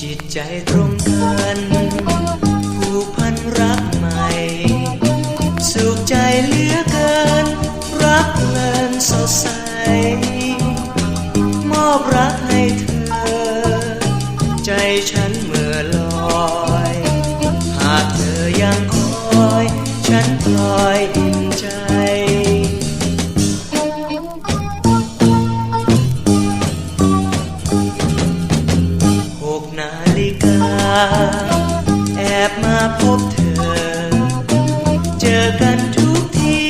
จิตใจตรงกันผูกพันรักใหม่ สุขใจเหลือเกิน รักเพลินสดใส มอบรักให้เธอ ใจฉัน แอบมาพบเธอ เจอกันทุกที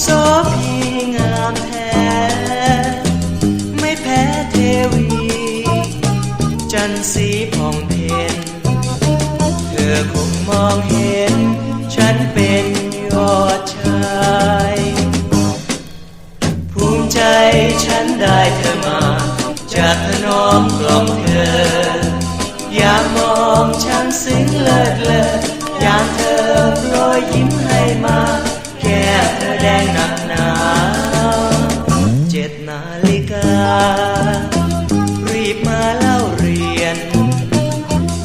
โสพีงามแท้ ไม่แพ้เทวี จันทร์สีผ่องเพนเธอคงมองเห็น ฉันเป็นยอดชาย ภูมิใจฉันได้เธอมา จากถนอมกล่อมเธอา รีบมาเล่าเรียน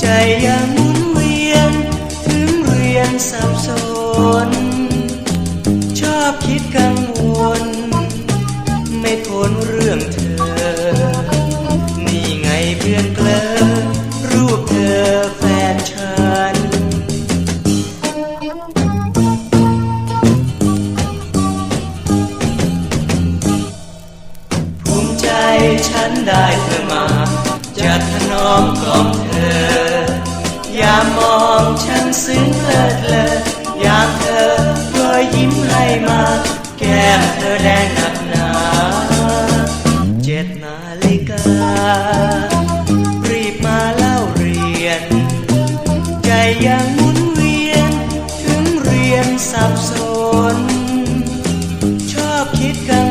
ใจยังหมุนเวียน ถึงเรียนสับสน ชอบคิดกังวล ไม่พ้นเรื่องเธอ นี่ไงเพื่อนเกลอรูปเธอ ฉันได้เธอมา จะถนอมกล่อมเธอ อย่ามองฉันซึ้งเลิศเลออยากเธอโปรยยิ้มให้มา แก้มเธอแดงหนักหนาเจ็ดนาฬิกา รีบมาเล่าเรียน ใจยังหมุนเวียน ถึงเรียนสับสน ชอบคิดกัง